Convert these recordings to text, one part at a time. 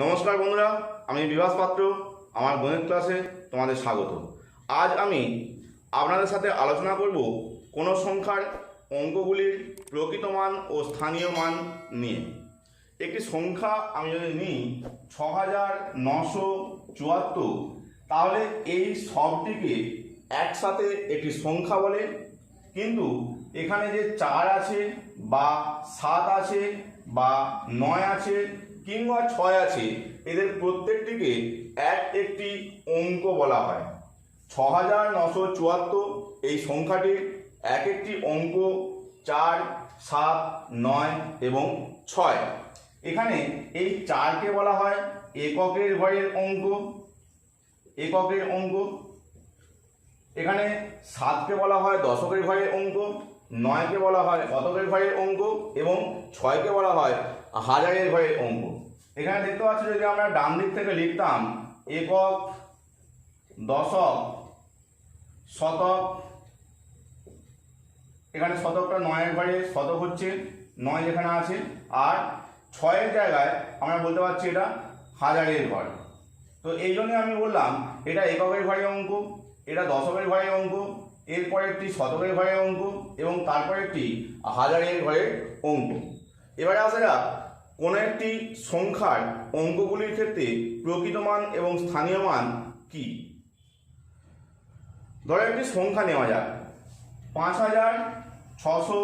নমস্কার বন্ধুরা, আমি বিভাস পাত্র, আমার গণিত ক্লাসে তোমাদের স্বাগত। আজ আমি আপনাদের সাথে আলোচনা করব কোনো সংখ্যার অঙ্কগুলির প্রকৃত মান ও স্থানীয় মান নিয়ে। একটি সংখ্যা আমি যদি নিই ছ হাজার নশো চুয়াত্তর, তাহলে এই সবটিকে একসাথে একটি সংখ্যা বলে, কিন্তু এখানে যে চার আছে বা সাত আছে বা নয় আছে কিংবা ছয় আছে, এদের প্রত্যেকটিকে এক একটি অঙ্ক বলা হয়। ছ হাজার নশো চুয়াত্তর, এই সংখ্যাটির এক একটি অঙ্ক চার, সাত, নয় এবং ছয়। এখানে এই চারকে বলা হয় এককের ঘরের অঙ্ক। এককের অঙ্ক। এখানে সাতকে বলা হয় দশকের ঘরের অঙ্ক। নয়কে বলা হয় শতকের ঘরের অঙ্ক এবং ছয়কে বলা হয় হাজারের ঘরের অঙ্ক এখানে দেখতে পাচ্ছি যদি আমরা ডান দিক থেকে লিখতাম একক, দশক, শতক, এখানে শতকটা নয়ের ঘরে শতক হচ্ছে, নয় যেখানে আছে, আর ছয়ের জায়গায় আমরা বলতে পারছি এটা হাজারের ঘর তো এই জন্য আমি বললাম, এটা এককের ঘরে অঙ্ক এটা দশকের ঘরে অঙ্ক এরপর একটি শতকের ঘরের অঙ্ক এবং তারপর একটি হাজারের ঘরের অঙ্ক এবারে আসা যাক, কোনো একটি সংখ্যার অঙ্কগুলির ক্ষেত্রে প্রকৃত মান এবং স্থানীয় মান কি? ধরো একটি সংখ্যা নেওয়া যাক, পাঁচ হাজার ছশো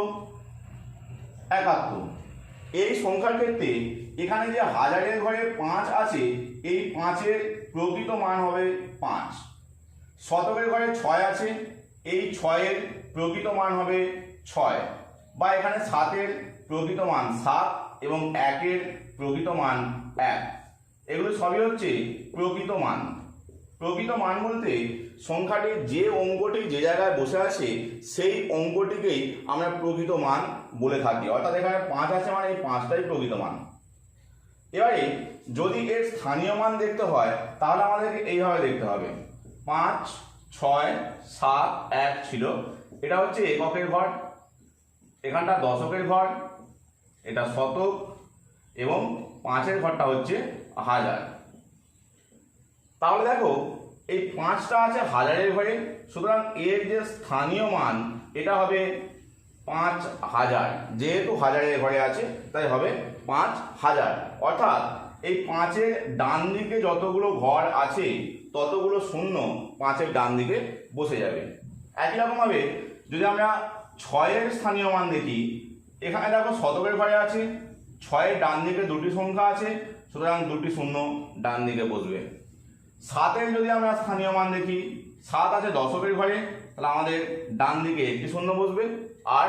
একাত্তর। এই সংখ্যার ক্ষেত্রে এখানে যে হাজারের ঘরে পাঁচ আছে, এই পাঁচের প্রকৃত মান হবে পাঁচ। শতকের ঘরে ছয় আছে এই ছয়ের প্রকৃত মান হবে ছয় বা এখানে সাতের প্রকৃত মান সাত এবং একের প্রকৃত মান এক। এগুলো সবই হচ্ছে প্রকৃত মান। প্রকৃত মান বলতে সংখ্যাটির যে অঙ্কটি যে জায়গায় বসে আছে, সেই অঙ্কটিকেই আমরা প্রকৃত মান বলে থাকি। অর্থাৎ এখানে পাঁচ আছে মানে এই পাঁচটাই প্রকৃত মান। এবারে যদি এর স্থানীয় মান দেখতে হয়, তাহলে আমাদেরকে এইভাবে দেখতে হবে। পাঁচ ছয়, সাত, এক ছিল। এটা হচ্ছে এককের ঘর এখানটা দশকের ঘর এটা শতক, এবং পাঁচের ঘরটা হচ্ছে হাজার। তাহলে দেখো, এই পাঁচটা আছে হাজারের ঘরে, সুতরাং এর যে স্থানীয় মান, এটা হবে পাঁচ হাজার। যেহেতু হাজারের ঘরে আছে, তাই হবে পাঁচ হাজার। অর্থাৎ এই পাঁচের ডান দিকে যতগুলো ঘর আছে, ততগুলো শূন্য পাঁচের ডান দিকে বসে যাবে। একই রকমভাবে যদি আমরা ছয়ের স্থানীয় মান দেখি, এখানে দেখো শতকের ঘরে আছে, ছয়ের ডান দিকে দুটি সংখ্যা আছে, সুতরাং দুটি শূন্য ডান দিকে বসবে। সাতের যদি আমরা স্থানীয় মান দেখি, সাত আছে দশকের ঘরে, তাহলে আমাদের ডান দিকে একটি শূন্য বসবে, আর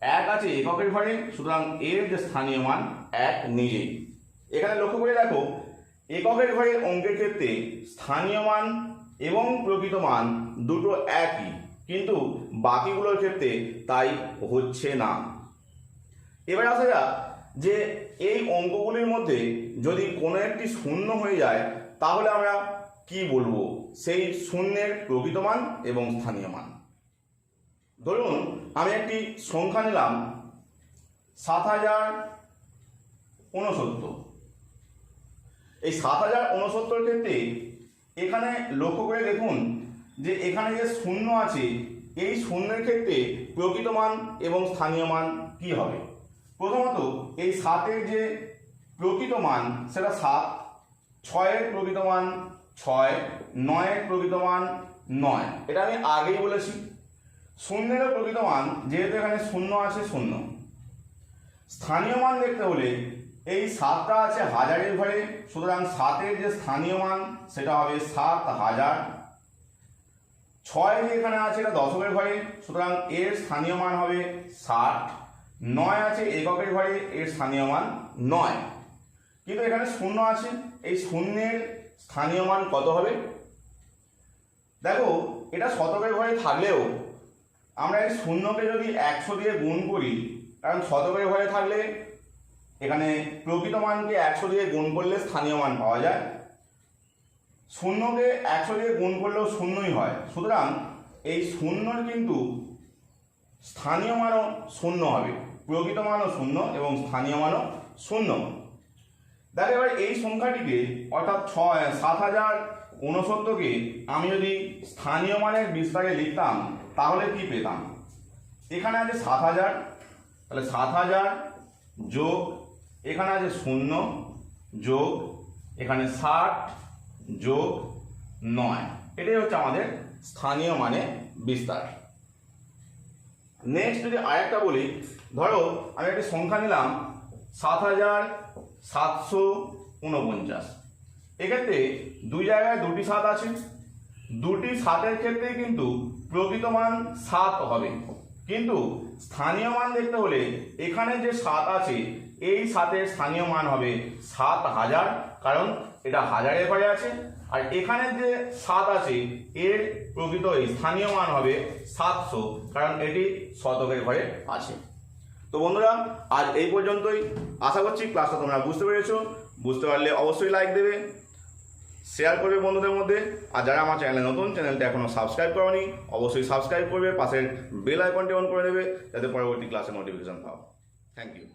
এক আছে এককের ঘরে, সুতরাং এর যে স্থানীয় মান, এক নিজেই। এখানে লক্ষ্য করে দেখো, এককের ঘরের অঙ্কের ক্ষেত্রে স্থানীয় মান এবং প্রকৃত মান দুটো একই, কিন্তু বাকিগুলোর ক্ষেত্রে তাই হচ্ছে না। এবার আসা যাক যে এই অঙ্কগুলির মধ্যে যদি কোনো একটি শূন্য হয়ে যায়, তাহলে আমরা কি বলব? সেই শূন্যের প্রকৃত মান এবং স্থানীয় মান। ধরুন, আমি একটি সংখ্যা নিলাম সাত হাজার ঊনসত্তর। এই সাত হাজার ঊনসত্তর ক্ষেত্রে এখানে লক্ষ্য করে দেখুন যে এখানে যে শূন্য আছে, এই শূন্যের ক্ষেত্রে প্রকৃত মান এবং স্থানীয় মান কি হবে? প্রথমত, এই সাতের যে প্রকৃত মান, সেটা সাত, ছয়ের প্রকৃত মান ছয়, নয়ের প্রকৃত মান নয়। এটা আমি আগেই বলেছি। শূন্যেরও প্রকৃত মান, যেহেতু এখানে শূন্য আছে, শূন্য। স্থানীয় মান দেখতে হলে এই সাতটা আছে হাজারের ঘরে সুতরাং সাতের যে স্থানীয় মান, সেটা হবে সাত হাজার। ছয় যে এখানে আছে, এটা দশকের ঘরে সুতরাং এর স্থানীয় মান হবে ষাট। নয় আছে এককের ঘরে এর স্থানীয় মান নয়। কিন্তু এখানে শূন্য আছে। এই শূন্যের স্থানীয় মান কত হবে? দেখো, এটা শতকের ঘরে থাকলেও আমরা এই শূন্যকে যদি একশো দিয়ে গুণ করি, কারণ শতকের ঘরে থাকলে এখানে প্রকৃত মানকে একশো দিয়ে গুণ করলে স্থানীয় মান পাওয়া যায়। শূন্যকে একশো দিয়ে গুণ করলেও শূন্যই হয়। সুতরাং এই শূন্যর কিন্তু স্থানীয় মানও শূন্য হবে। প্রকৃত মানও শূন্য এবং স্থানীয় মানও শূন্য। দেখো এবার এই সংখ্যাটিকে অর্থাৎ ছয়, সাত হাজার ঊনসত্তরকে আমি যদি স্থানীয় মানের বিস্তারে লিখতাম, তাহলে কি পেতাম? এখানে আছে সাত হাজার। তাহলে সাত হাজার যোগ এখানে আছে শূন্য যোগ, এখানে ষাট যোগ নয়। এটাই হচ্ছে আমাদের স্থানীয় মানে বিস্তার। নেক্সট যদি আরেকটা বলি, ধরো আমি একটি সংখ্যা নিলাম সাত হাজার সাতশো উনপঞ্চাশ। এক্ষেত্রে দুই জায়গায় দুটি সাত আছে। দুটি সাতের ক্ষেত্রে কিন্তু প্রকৃত মান সাত হবে। কিন্তু স্থানীয় মান দেখতে হলে এখানে যে সাত আছে, এই সাতের স্থানীয় মান হবে সাত হাজার, কারণ এটা হাজারের ঘরে আছে। আর এখানে যে সাত আছে, এর প্রকৃত স্থানীয় মান হবে সাতশো, কারণ এটি শতকের ঘরে আছে। তো বন্ধুরা, আজ এই পর্যন্তই। আশা করছি ক্লাসটা তোমরা বুঝতে পেরেছ। বুঝতে পারলে অবশ্যই লাইক দেবে। শেয়ার করবে বন্ধুদের মধ্যে। আর যারা আমার চ্যানেলে নতুন চ্যানেলটা এখনও সাবস্ক্রাইব করনি, অবশ্যই সাবস্ক্রাইব করবে, পাশের বেল আইকনটি অন করে দেবে, যাতে পরবর্তী ক্লাসে নোটিফিকেশন পাও। Thank you